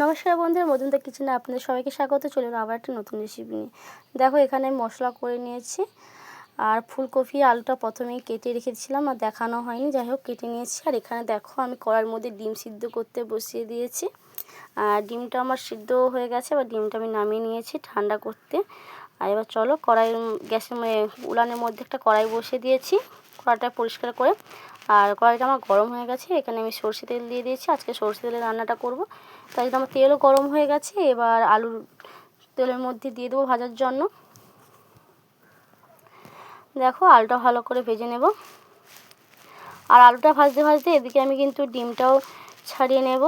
নমস্কার বন্ধুরা মধুমিতা কিচেনে আপনাদের সবাইকে স্বাগত। চলে আবার একটা নতুন রেসিপি নিয়ে। দেখো, এখানে আমি মশলা করে নিয়েছি। আর ফুলকপি, আলুটা প্রথমেই কেটে রেখেছিলাম, আর দেখানো হয়নি। যাই হোক, কেটে নিয়েছি। আর এখানে দেখো, আমি কড়ার মধ্যে ডিম সিদ্ধ করতে বসিয়ে দিয়েছি। আর ডিমটা আমার সিদ্ধ হয়ে গেছে। এবার ডিমটা আমি নামিয়ে নিয়েছি ঠান্ডা করতে। আর এবার চলো কড়াই গ্যাসের উলানের মধ্যে একটা কড়াই বসিয়ে দিয়েছি। কড়াইটা পরিষ্কার করে আর কড়াইটা আমার গরম হয়ে গেছে, এখানে আমি সর্ষে তেল দিয়ে দিয়েছি, আজকে সর্ষে তেলে রান্নাটা করব। তাই জন্য আমার তেলও গরম হয়ে গেছে, এবার আলুর তেলের মধ্যে দিয়ে দেবো ভাজার জন্য। দেখো আলুটা ভালো করে ভেজে নেব। আর আলুটা ভাজতে ভাজতে এদিকে আমি কিন্তু ডিমটাও ছাড়িয়ে নেব।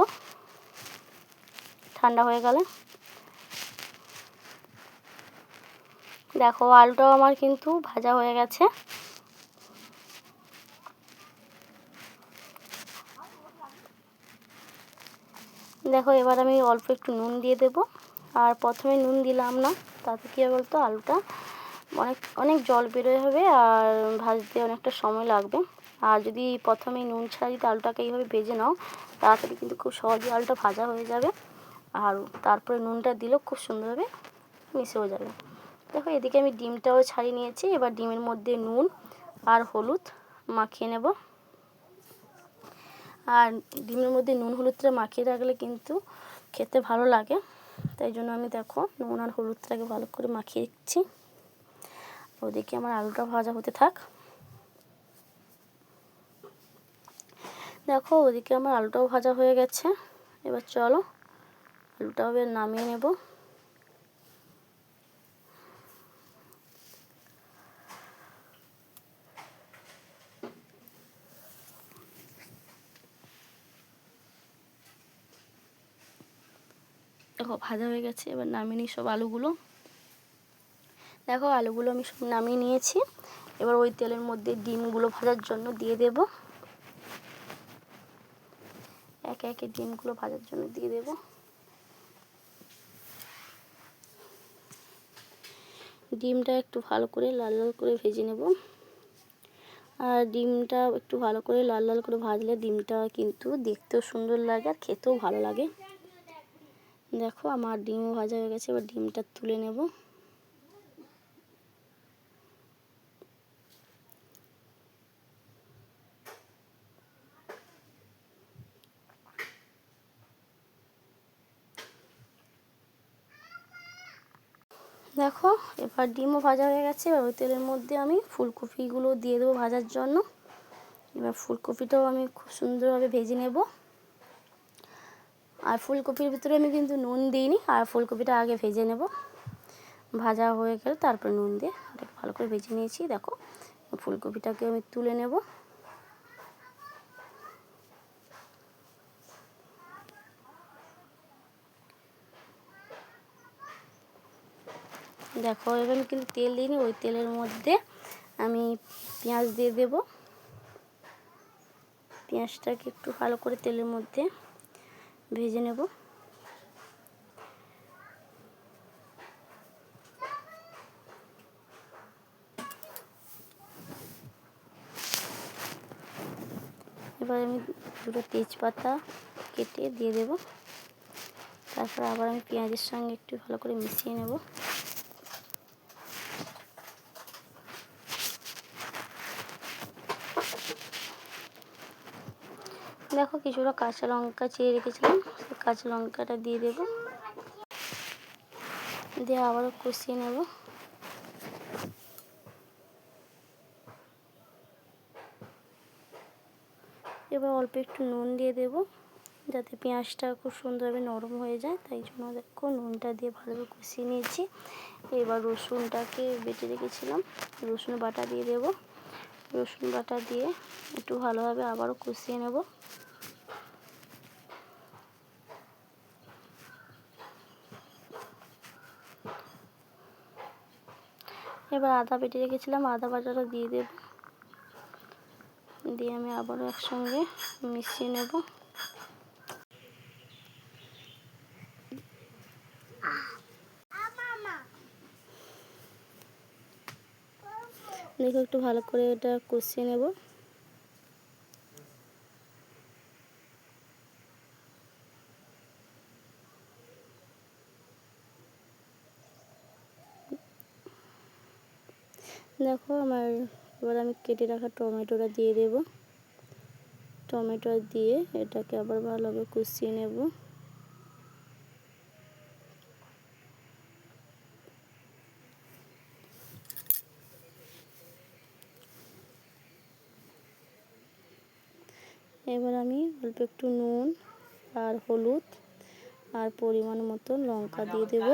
ঠান্ডা হয়ে গেলে। দেখো আলুটাও আমার কিন্তু ভাজা হয়ে গেছে। দেখো, এবার আমি অল্প একটু নুন দিয়ে দেব। আর প্রথমে নুন দিলাম না, তাতে কী বলতো, আলুটা অনেক অনেক জল বেরোয় হবে আর ভাজতে অনেকটা সময় লাগবে। আর যদি প্রথমে নুন ছাড়ি আলুটাকে এইভাবে ভেজে নাও, তাড়াতাড়ি কিন্তু খুব সহজে আলুটা ভাজা হয়ে যাবে। আর তারপরে নুনটা দিলেও খুব সুন্দরভাবে মিশেও যাবে। দেখো, এদিকে আমি ডিমটাও ছাড়িয়ে নিয়েছি। এবার ডিমের মধ্যে নুন আর হলুদ মাখিয়ে নেব। আর ডিমের মধ্যে নুন হলুদটা মাখিয়ে রাখলে কিন্তু খেতে ভালো লাগে। তাই জন্য আমি দেখো নুন আর হলুদটাকে ভালো করে মাখিয়ে দিচ্ছি ওদিকে আমার আলুটা ভাজা হতে থাক। দেখো ওদিকে আমার আলুটাও ভাজা হয়ে গেছে। এবার চলো আলুটাও এবার নামিয়ে নেব। দেখো ভাজা হয়ে গেছে, এবার নামিয়ে নিই সব আলুগুলো। দেখো আলুগুলো আমি সব নামিয়ে নিয়েছি, এবার ওই তেলের মধ্যে ডিমগুলো ভাজার জন্য দিয়ে দেব। একে একে ডিমগুলো ভাজার জন্য দিয়ে দেব। ডিমটা একটু ভালো করে লাল লাল করে ভেজে নেব। আর ডিমটা একটু ভালো করে লাল লাল করে ভাজলে ডিমটা কিন্তু দেখতেও সুন্দর লাগে আর খেতেও ভালো লাগে। দেখো আমার ডিমও ভাজা হয়ে গেছে, এবার ডিমটা তুলে নেব। দেখো, এবার ডিমও ভাজা হয়ে গেছে, এবার ওই তেলের মধ্যে আমি ফুলকপিগুলো দিয়ে দেবো ভাজার জন্য। এবার ফুলকপিটাও আমি খুব সুন্দরভাবে ভেজে নেব। আর ফুলকপির ভিতরে আমি কিন্তু নুন দিইনি, আর ফুলকপিটা আগে ভেজে নেব। ভাজা হয়ে গেলে, তারপর নুন দিয়ে ওটাকে ভালো করে ভেজে নিয়েছি। দেখো, ফুলকপিটাকে আমি তুলে নেব। দেখো, এবার আমি কিন্তু তেল দিইনি, ওই তেলের মধ্যে আমি পেঁয়াজ দিয়ে দেব। পেঁয়াজটাকে একটু ভালো করে তেলের মধ্যে ভেজে নেব। এবার আমি দুটো তেজপাতা কেটে দিয়ে দেব। তারপর আবার আমি পেঁয়াজের সঙ্গে একটু ভালো করে মিশিয়ে নেব। দেখো কিছুটা কাঁচা লঙ্কা চেয়ে রেখেছিলাম কাঁচা লঙ্কাটা দিয়ে দেব। দিয়ে আবারও কষিয়ে নেব। এবার অল্প একটু নুন দিয়ে দেব, যাতে পেঁয়াজটা খুব সুন্দরভাবে নরম হয়ে যায়, তাই জন্য দেখো নুনটা দিয়ে ভালোভাবে কষিয়ে নিয়েছি। এবার রসুনটাকে বেটে রেখেছিলাম, রসুন বাটা দিয়ে দেব। রসুন বাটা দিয়ে একটু ভালোভাবে আবারও কষিয়ে নেব। এবার আদা বেটে রেখেছিলাম, আদা বাটাটা দিয়ে দেব। দিয়ে আমি আবারও একসঙ্গে মিশিয়ে নেব। দেখো একটু ভালো করে এটা কষিয়ে নেব। দেখো আমার, এবার আমি কেটে রাখা টমেটোটা দিয়ে দেব। টমেটো দিয়ে এটাকে আবার ভালোভাবে কষিয়ে নেব। এবার আমি অল্প একটু নুন আর হলুদ আর পরিমাণ মতো লঙ্কা দিয়ে দেব।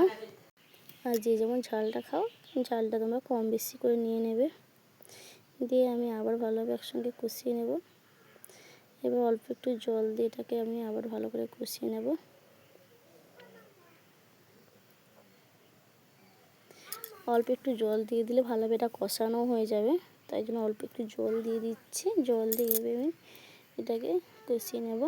আর যে যেমন ঝালটা খাও ঝালটা তোমরা কম বেশি করে নিয়ে নেবে। দিয়ে আমি আবার ভালোভাবে একসঙ্গে কষিয়ে নেব। এবার অল্প একটু জল দিয়ে এটাকে আমি আবার ভালো করে কষিয়ে নেব। অল্প একটু জল দিয়ে দিলে ভালোভাবে এটা কষানো হয়ে যাবে। তাই জন্য অল্প একটু জল দিয়ে দিচ্ছি। জল দিয়ে আমি এটাকে কষিয়ে নেব।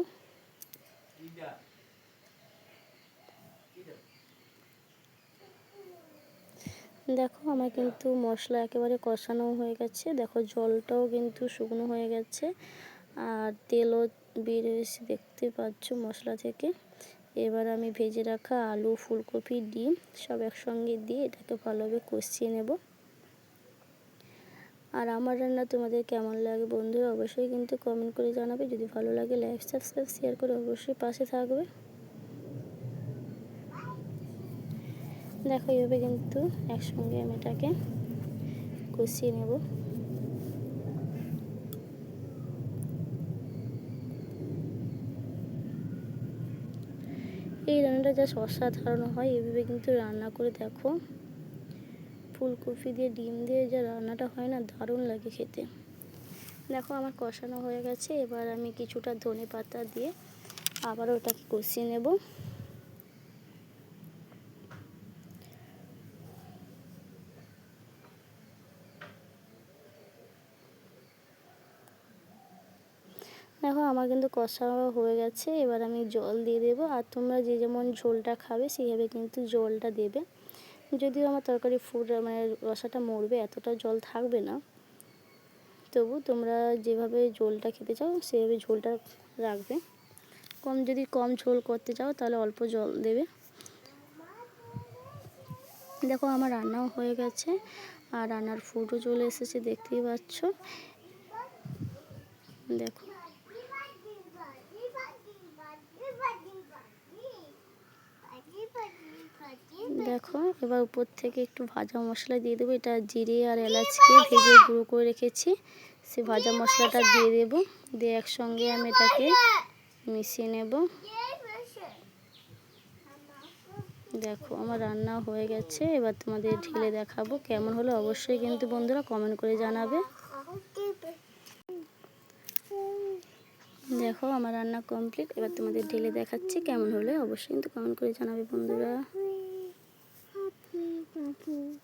দেখো আমার কিন্তু মশলা একেবারে কষানো হয়ে গেছে। দেখো জলটাও কিন্তু শুকনো হয়ে গেছে। আর তেলও বেরিয়ে এসে দেখতে পাচ্ছ মশলা থেকে। এবার আমি ভেজে রাখা আলু, ফুলকপি, ডিম সব একসঙ্গে দিয়ে এটাকে ভালোভাবে কষিয়ে নেব। আর আমার রান্না তোমাদের কেমন লাগে বন্ধুরা অবশ্যই কিন্তু কমেন্ট করে জানাবে। যদি ভালো লাগে লাইক সাবস্ক্রাইব শেয়ার করে অবশ্যই পাশে থাকবে। দেখো এইভাবে কিন্তু একসঙ্গে আমি এটাকে কষিয়ে নেব। এই রান্নাটা জাস্ট অসাধারণ হয় এভাবে কিন্তু রান্না করে দেখো। ফুলকপি দিয়ে, ডিম দিয়ে যা রান্নাটা হয় না, দারুণ লাগে খেতে। দেখো আমার কষানো হয়ে গেছে, এবার আমি কিছুটা ধনে পাতা দিয়ে আবার ওটাকে কষিয়ে নেব। দেখো, আমার কিন্তু কষা হয়ে গেছে। এবার আমি জল দিয়ে দেবো, আর তোমরা যে যেমন ঝোলটা খাবে, সেইভাবে কিন্তু জলটা দেবে। যদিও আমার তরকারি ফুড মানে রসাটা মরবে, এতটা জল থাকবে না। তবু তোমরা যেভাবে ঝোলটা খেতে চাও সেভাবে ঝোলটা রাখবে। কম, যদি কম ঝোল করতে চাও, তাহলে অল্প জল দেবে। দেখো, আমার রান্নাও হয়ে গেছে, আর রান্নার ফুডও চলে এসেছে, দেখতেই পাচ্ছ। দেখো। দেখো, এবার উপর থেকে একটু ভাজা মশলা দিয়ে দেবো। এটা জিরে আর এলাচকে ভেজে গুঁড়ো করে রেখেছি। সে ভাজা মশলাটা দিয়ে দেবো। দিয়ে একসঙ্গে আমি এটাকে মিশিয়ে নেব। দেখো, আমার রান্না হয়ে গেছে। এবার তোমাদের ঢেলে দেখাবো কেমন হলো। অবশ্যই কিন্তু বন্ধুরা কমেন্ট করে জানাবে। দেখো, আমার রান্না কমপ্লিট। এবার তোমাদের ঢেলে দেখাচ্ছি কেমন হলে। অবশ্যই কিন্তু কমেন্ট করে জানাবে বন্ধুরা। 아프.